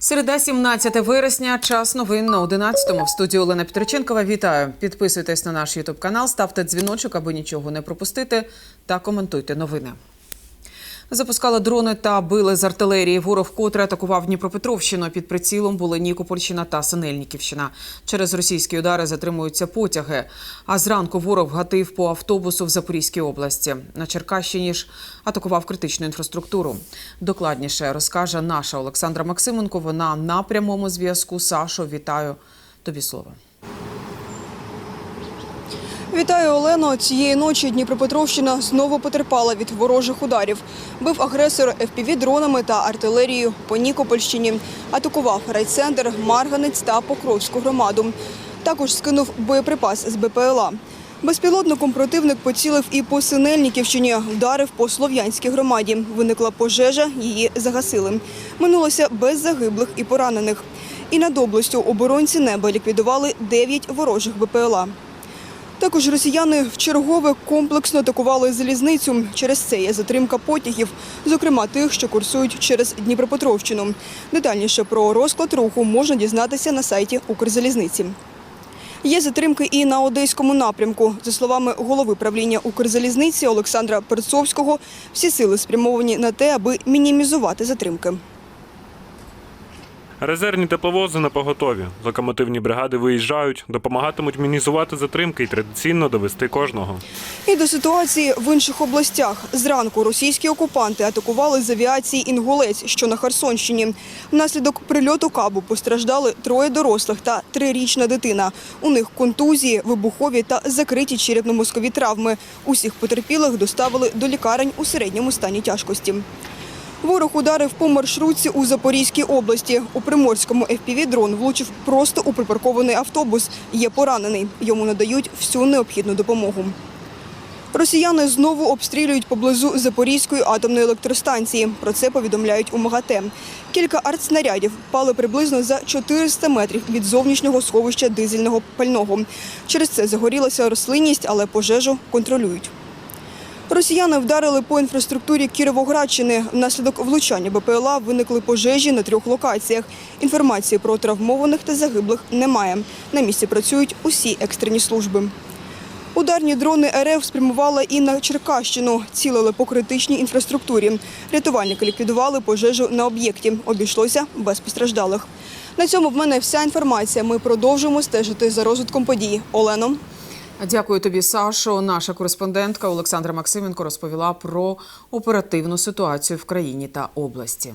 Середа, 17 вересня, час новин на 11-му. В студії Олена Петриченкова. Вітаю. Підписуйтесь на наш Ютуб канал, ставте дзвіночок, аби нічого не пропустити, та коментуйте новини. Запускали дрони та били з артилерії. Ворог котре атакував Дніпропетровщину. Під прицілом були Нікопольщина та Синельниківщина. Через російські удари затримуються потяги. А зранку ворог гатив по автобусу в Запорізькій області. На Черкащині ж атакував критичну інфраструктуру. Докладніше розкаже наша Олександра Максименко. Вона на прямому зв'язку. Сашо, вітаю. Тобі слово. Вітаю, Олено. Цієї ночі Дніпропетровщина знову потерпала від ворожих ударів. Бив агресор ФПВ-дронами та артилерією по Нікопольщині. Атакував райцентр, Марганець та Покровську громаду. Також скинув боєприпас з БПЛА. Безпілотником противник поцілив і по Синельниківщині, вдарив по Слов'янській громаді. Виникла пожежа, її загасили. Минулося без загиблих і поранених. І над областю оборонці неба ліквідували 9 ворожих БПЛА. Також росіяни вчергове комплексно атакували залізницю. Через це є затримка потягів, зокрема тих, що курсують через Дніпропетровщину. Детальніше про розклад руху можна дізнатися на сайті Укрзалізниці. Є затримки і на одеському напрямку. За словами голови правління Укрзалізниці Олександра Перцовського, всі сили спрямовані на те, аби мінімізувати затримки. Резервні тепловози на поготові. Локомотивні бригади виїжджають, допомагатимуть мінізувати затримки і традиційно довести кожного. І до ситуації в інших областях. Зранку російські окупанти атакували з авіації Інгулець, що на Херсонщині. Внаслідок прильоту кабу постраждали троє дорослих та трирічна дитина. У них контузії, вибухові та закриті черепно-мозкові травми. Усіх потерпілих доставили до лікарень у середньому стані тяжкості. Ворог ударив по маршрутці у Запорізькій області. У Приморському ФПВ-дрон влучив просто у припаркований автобус. Є поранений. Йому надають всю необхідну допомогу. Росіяни знову обстрілюють поблизу Запорізької атомної електростанції. Про це повідомляють у МАГАТЕ. Кілька артснарядів впали приблизно за 400 метрів від зовнішнього сховища дизельного пального. Через це загорілася рослинність, але пожежу контролюють. Росіяни вдарили по інфраструктурі Кіровоградщини. Внаслідок влучання БПЛА виникли пожежі на трьох локаціях. Інформації про травмованих та загиблих немає. На місці працюють усі екстрені служби. Ударні дрони РФ спрямували і на Черкащину, цілили по критичній інфраструктурі. Рятувальники ліквідували пожежу на об'єкті. Обійшлося без постраждалих. На цьому в мене вся інформація. Ми продовжуємо стежити за розвитком подій. Олено. Дякую тобі, Сашо. Наша кореспондентка Олександра Максименко розповіла про оперативну ситуацію в країні та області.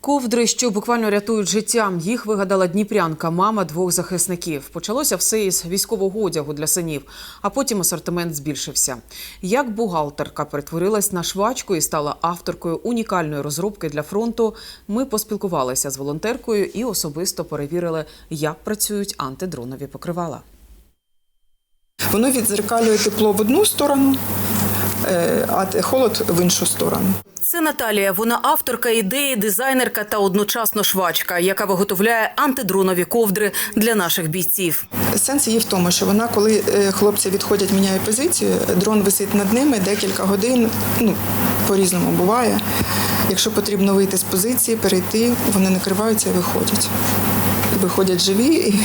Ковдри, що буквально рятують життя, їх вигадала дніпрянка, мама двох захисників. Почалося все із військового одягу для синів, а потім асортимент збільшився. Як бухгалтерка перетворилась на швачку і стала авторкою унікальної розробки для фронту, ми поспілкувалися з волонтеркою і особисто перевірили, як працюють антидронові покривала. Воно відзеркалює тепло в одну сторону, е, а холод в іншу сторону. Це Наталія. Вона авторка ідеї, дизайнерка та одночасно швачка, яка виготовляє антидронові ковдри для наших бійців. Сенс її в тому, що вона, коли е, хлопці відходять, міняє позицію, дрон висить над ними декілька годин. Ну по-різному буває. Якщо потрібно вийти з позиції, перейти, вони накриваються і виходять. Виходять живі, і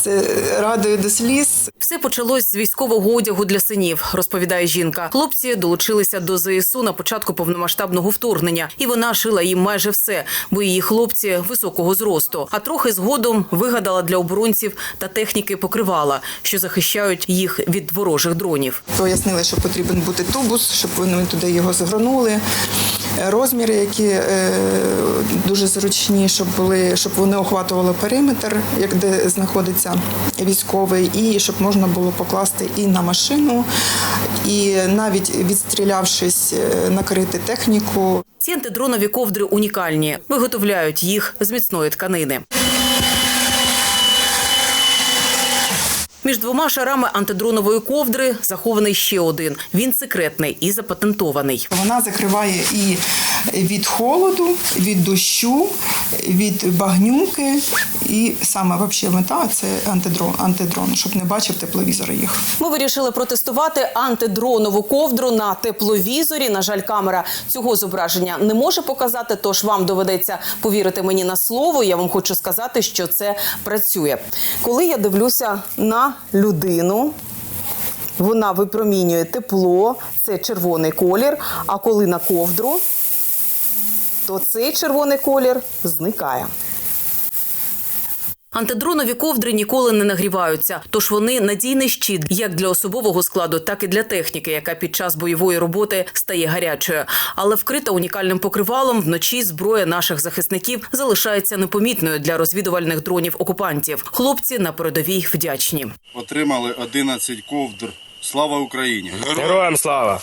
це радує до сліз. Все почалось з військового одягу для синів, розповідає жінка. Хлопці долучилися до ЗСУ на початку повномасштабного вторгнення, і вона шила їм майже все, бо її хлопці високого зросту. А трохи згодом вигадала для оборонців та техніки покривала, що захищають їх від ворожих дронів. Пояснили, що потрібен бути тубус, щоб вони туди його згорнули. Розміри, які е, дуже зручні, щоб були, щоб вони охватували периметр, як де знаходиться військовий, і щоб можна було покласти і на машину, і навіть відстрілявшись, е, накрити техніку. Ці антидронові ковдри унікальні. Виготовляють їх з міцної тканини. Між двома шарами антидронової ковдри захований ще один. Він секретний і запатентований. Вона закриває і від холоду, від дощу, від багнюки, І саме вообще мета це антидрон, антидрон, щоб не бачив тепловізор їх. Ми вирішили протестувати антидронову ковдру на тепловізорі. На жаль, камера цього зображення не може показати, тож вам доведеться повірити мені на слово. Я вам хочу сказати, що це працює. Коли я дивлюся на людину. Вона випромінює тепло, це червоний колір. А коли на ковдру, то цей червоний колір зникає. Антидронові ковдри ніколи не нагріваються, тож вони надійний щит як для особового складу, так і для техніки, яка під час бойової роботи стає гарячою. Але вкрита унікальним покривалом вночі зброя наших захисників залишається непомітною для розвідувальних дронів окупантів. Хлопці на передовій вдячні. Отримали 11 ковдр. Слава Україні! Героям слава!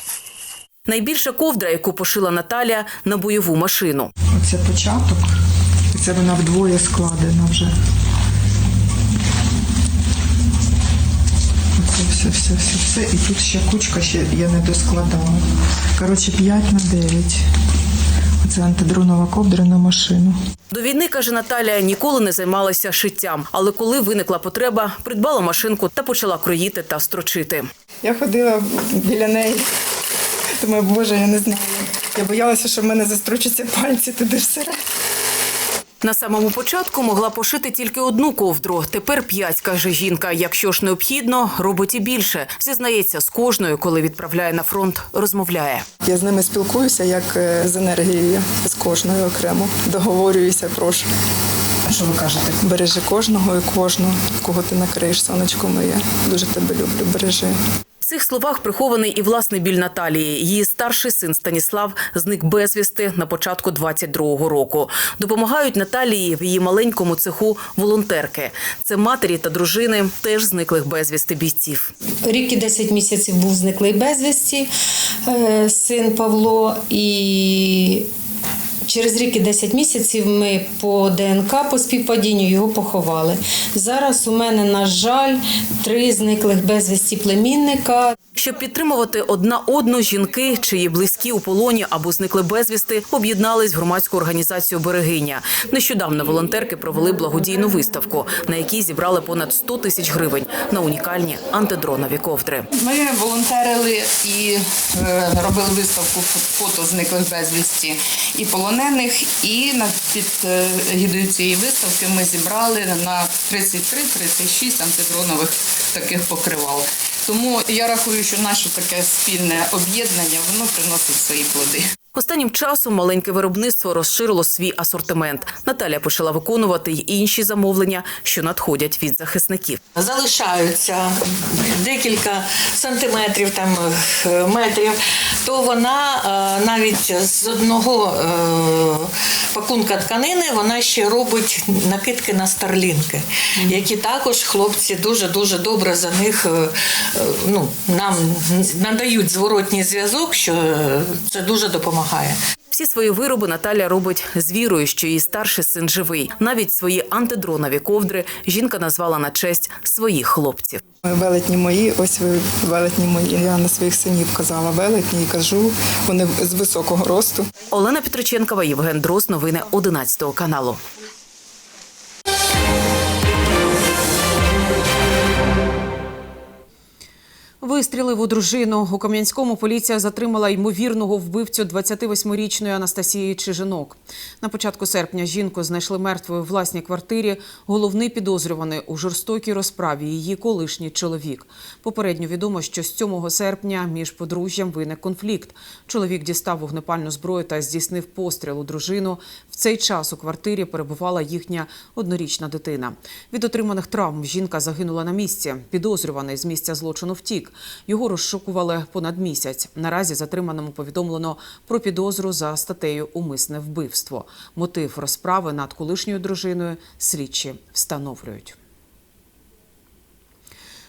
Найбільша ковдра, яку пошила Наталя на бойову машину. Оце початок, це вона вдвоє складена вже. Все, все, все, все. І тут ще кучка, ще я не доскладала. Коротше, 5 на 9. Оце антидронова ковдра на машину. До війни каже Наталя, ніколи не займалася шиттям, але коли виникла потреба, придбала машинку та почала кроїти та строчити. Я ходила біля неї. Думаю, боже, я не знаю. Я боялася, що в мене застрочаться пальці туди всередину. На самому початку могла пошити тільки одну ковдру. Тепер п'ять, каже жінка. Якщо ж необхідно, робить і більше. Зізнається, з кожною, коли відправляє на фронт, розмовляє. Я з ними спілкуюся як е, з енергією, з кожною окремо. Договорююся, прошу. Що ви кажете? Бережи кожного і кожного, кого ти накриєш, сонечко моє. Дуже тебе люблю, бережи. Цих словах прихований і власний біль Наталії. Її старший син Станіслав зник безвісти на початку 22-го року. Допомагають Наталії в її маленькому цеху волонтерки. Це матері та дружини теж зниклих безвісти бійців. Рік і 10 місяців був зниклий безвісті е, син Павло, і через рік і 10 місяців ми по ДНК по співпадінню його поховали. Зараз у мене, на жаль, три зниклих безвісті племінника. Щоб підтримувати одна одну, жінки, чиї близькі у полоні або зникли безвісти, об'єднались в громадську організацію Берегиня. Нещодавно волонтерки провели благодійну виставку, на якій зібрали понад 100 тисяч гривень на унікальні антидронові ковдри. Ми волонтерили і е, робили виставку фото зниклих безвісті і полонених. І на під е, гідою цієї виставки ми зібрали на 33-36 антидронових таких покривал. Тому я рахую, що наше таке спільне об'єднання воно приносить свої плоди. Останнім часом маленьке виробництво розширило свій асортимент. Наталя почала виконувати й інші замовлення, що надходять від захисників. залишаються декілька сантиметрів там е, метрів, то вона е, навіть з одного е, пакунка тканини вона ще робить накидки на старлінки, які також хлопці дуже дуже добре за них ну, нам надають зворотній зв'язок, що це дуже допомагає. Всі свої вироби Наталя робить з вірою, що її старший син живий. Навіть свої антидронові ковдри жінка назвала на честь своїх хлопців. Велетні мої, ось ви велетні мої. Я на своїх синів казала велетні і кажу, вони з високого росту. Олена Петриченкова, Євген Дрос. Новини 11 каналу. Вистрілив у дружину. У Кам'янському поліція затримала ймовірного вбивцю 28-річної Анастасії Чижинок. На початку серпня жінку знайшли мертвою в власній квартирі. Головний підозрюваний у жорстокій розправі її колишній чоловік. Попередньо відомо, що з 7 серпня між подружжям виник конфлікт. Чоловік дістав вогнепальну зброю та здійснив постріл у дружину. В цей час у квартирі перебувала їхня однорічна дитина. Від отриманих травм жінка загинула на місці. Підозрюваний з місця злочину втік. Його розшукували понад місяць. Наразі затриманому повідомлено про підозру за статтею Умисне вбивство. Мотив розправи над колишньою дружиною слідчі встановлюють.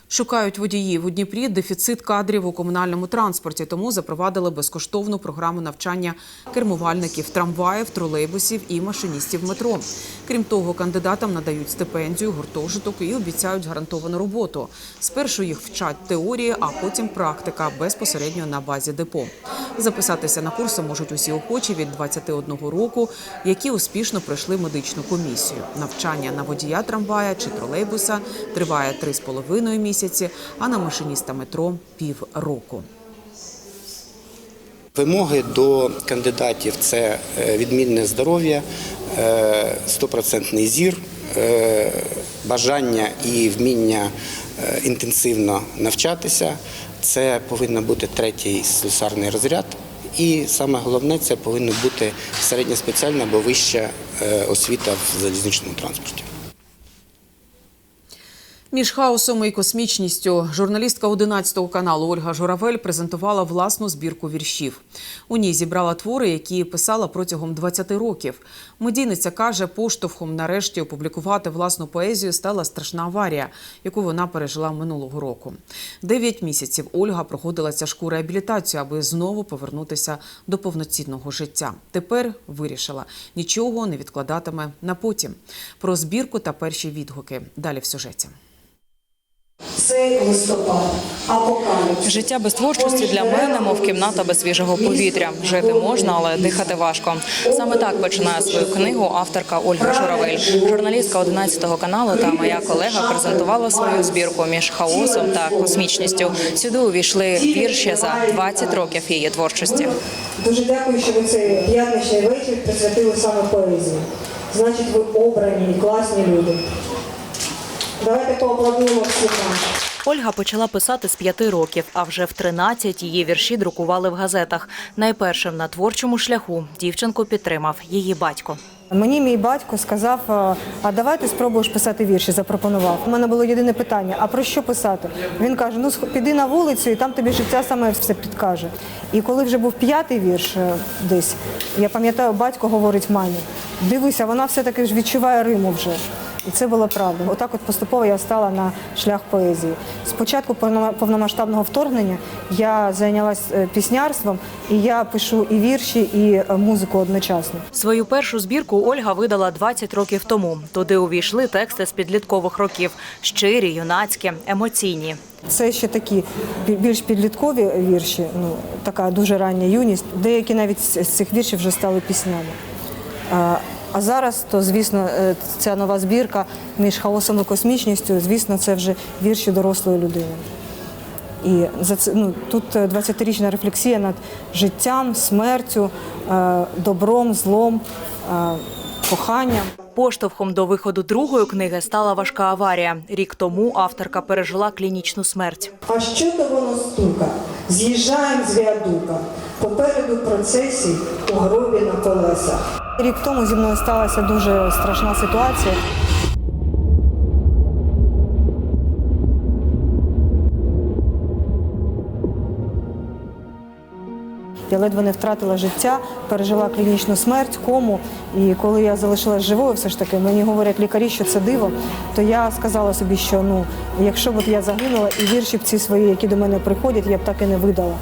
Шукають водіїв у Дніпрі дефіцит кадрів у комунальному транспорті, тому запровадили безкоштовну програму навчання кермувальників трамваїв, тролейбусів і машиністів метро. Крім того, кандидатам надають стипендію, гуртожиток і обіцяють гарантовану роботу. Спершу їх вчать теорії, а потім практика безпосередньо на базі депо. Записатися на курси можуть усі охочі від 21 року, які успішно пройшли медичну комісію. Навчання на водія трамвая чи тролейбуса триває 3,5 місяці, а на машиніста метро півроку. Вимоги до кандидатів це е, відмінне здоров'я, е, стопроцентний зір, е, бажання і вміння інтенсивно навчатися. Це повинен бути третій слюсарний розряд. І саме головне це повинна бути середня спеціальна або вища освіта в залізничному транспорті. Між хаосом і космічністю журналістка 11 каналу Ольга Журавель презентувала власну збірку віршів. У ній зібрала твори, які писала протягом 20 років. Медійниця каже, поштовхом нарешті опублікувати власну поезію стала страшна аварія, яку вона пережила минулого року. Дев'ять місяців Ольга проходила тяжку реабілітацію, аби знову повернутися до повноцінного життя. Тепер вирішила нічого не відкладатиме на потім. Про збірку та перші відгуки далі в сюжеті. Цей листопад. Життя без творчості для мене, мов кімната без свіжого повітря. Жити можна, але дихати важко. Саме так починає свою книгу авторка Ольга Журавель. Журналістка 11 каналу та моя колега презентувала свою збірку між хаосом та космічністю. Сюди увійшли вірші за 20 років її творчості. Дуже дякую, що ви цей п'ятничний вечір присвятили саме поезії. Значить, ви обрані і класні люди. Давайте поаплодуємо всім нам. Ольга почала писати з п'яти років, а вже в 13 її вірші друкували в газетах. Найпершим на творчому шляху дівчинку підтримав її батько. Мені мій батько сказав, «А, давай ти спробуєш писати вірші, запропонував. У мене було єдине питання: а про що писати? Він каже: ну піди на вулицю, і там тобі життя саме все підкаже. І коли вже був п'ятий вірш е, десь, я пам'ятаю, батько говорить мамі: дивися, вона все-таки ж відчуває Риму вже. І це було правда. Отак от поступово я стала на шлях поезії. Спочатку повнома- повномасштабного вторгнення я зайнялась е, піснярством, і я пишу і вірші, і е, музику одночасно. Свою першу збірку Ольга видала 20 років тому. Туди увійшли тексти з підліткових років: щирі, юнацькі, емоційні. Це ще такі більш підліткові вірші, ну така дуже рання юність. Деякі навіть з цих віршів вже стали піснями. А, зараз, то звісно, е, ця нова збірка між хаосом і космічністю, звісно, це вже вірші дорослої людини. І за це ну тут е, 20-річна рефлексія над життям, смертю, е, добром, злом, е, коханням. Поштовхом до виходу другої книги стала важка аварія. Рік тому авторка пережила клінічну смерть. А що то воно стука? З'їжджаємо з віадука. Попереду процесій у гробі на колесах. Рік тому зі мною сталася дуже страшна ситуація. Я ледве не втратила життя, пережила клінічну смерть, кому. І коли я залишилась живою, все ж таки мені говорять лікарі, що це диво. То я сказала собі, що ну, якщо б я загинула, і вірші б ці свої, які до мене приходять, я б так і не видала.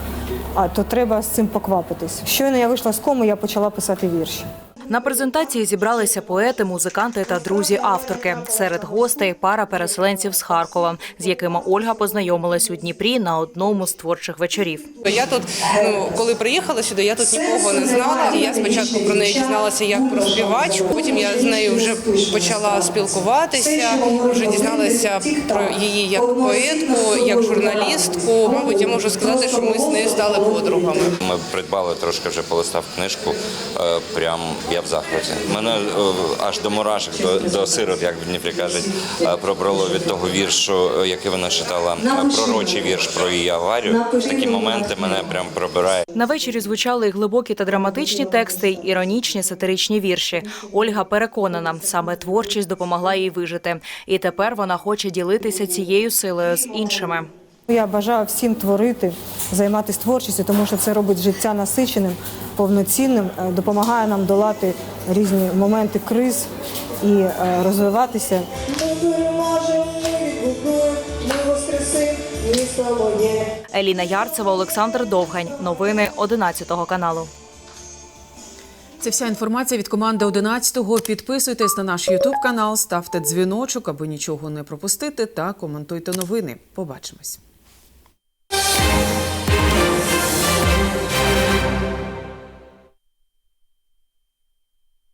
А то треба з цим поквапитись. Щойно я вийшла з кому, я почала писати вірші. На презентації зібралися поети, музиканти та друзі авторки. Серед гостей пара переселенців з Харкова, з якими Ольга познайомилась у Дніпрі на одному з творчих вечорів. Я тут, ну коли приїхала сюди, я тут нікого не знала. Я спочатку про неї дізналася як про співачку. Потім я з нею вже почала спілкуватися, вже дізналася про її як поетку, як журналістку. Мабуть, я можу сказати, що ми з нею стали подругами. Ми придбали трошки вже полистав книжку. е, Прям я в захваті. Мене е, аж до мурашок, до, до сирот, як в Дніпрі кажуть, е, пробрало від того віршу, е, який вона читала, пророчий вірш про її аварію. Такі моменти мене прям пробирає. На вечорі звучали і глибокі та драматичні тексти, іронічні сатиричні вірші. Ольга переконана, саме творчість допомогла їй вижити, і тепер вона хоче ділитися цією силою з іншими. Я бажаю всім творити, займатися творчістю, тому що це робить життя насиченим, повноцінним, е, допомагає нам долати різні моменти криз і е, розвиватися. Еліна Ярцева, Олександр Довгань. Новини 11 каналу. Це вся інформація від команди 11-го. Підписуйтесь на наш Ютуб канал, ставте дзвіночок, аби нічого не пропустити, та коментуйте новини. Побачимось.